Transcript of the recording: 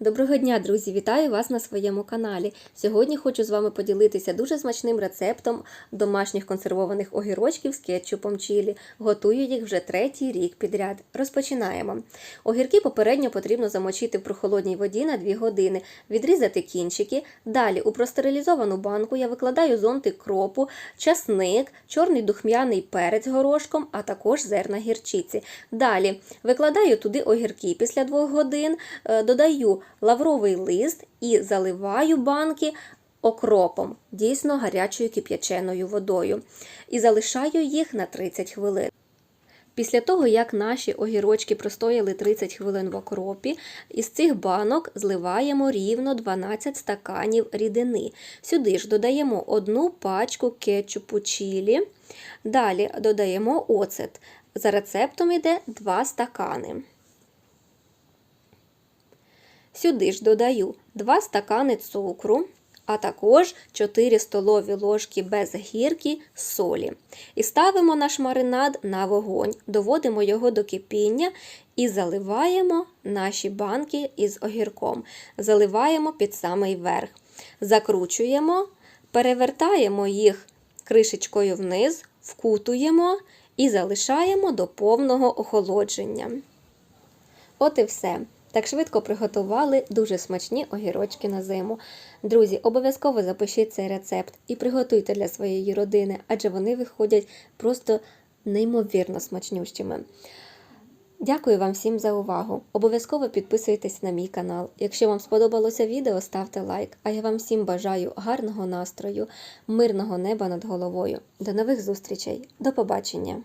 Доброго дня, друзі! Вітаю вас на своєму каналі. Сьогодні хочу з вами поділитися дуже смачним рецептом домашніх консервованих огірочків з кетчупом чилі. Готую їх вже третій рік підряд. Розпочинаємо. Огірки попередньо потрібно замочити в прохолодній воді на 2 години, відрізати кінчики. Далі у простерилізовану банку я викладаю зонтик кропу, часник, чорний духмяний перець горошком, а також зерна гірчиці. Далі викладаю туди огірки після 2 годин, е, додаю лавровий лист і заливаю банки окропом, дійсно гарячою кип'яченою водою. І залишаю їх на 30 хвилин. Після того, як наші огірочки простояли 30 хвилин в окропі, із цих банок зливаємо рівно 12 стаканів рідини. Сюди ж додаємо одну пачку кетчупу чилі. Далі додаємо оцет. За рецептом йде 2 стакани. Сюди ж додаю 2 стакани цукру, а також 4 столові ложки без гірки солі. І ставимо наш маринад на вогонь, доводимо його до кипіння і заливаємо наші банки із огірком. Заливаємо під самий верх. Закручуємо, перевертаємо їх кришечкою вниз, вкутуємо і залишаємо до повного охолодження. От і все. Так швидко приготували дуже смачні огірочки на зиму. Друзі, обов'язково запишіть цей рецепт і приготуйте для своєї родини, адже вони виходять просто неймовірно смачнющими. Дякую вам всім за увагу. Обов'язково підписуйтесь на мій канал. Якщо вам сподобалося відео, ставте лайк. А я вам всім бажаю гарного настрою, мирного неба над головою. До нових зустрічей. До побачення!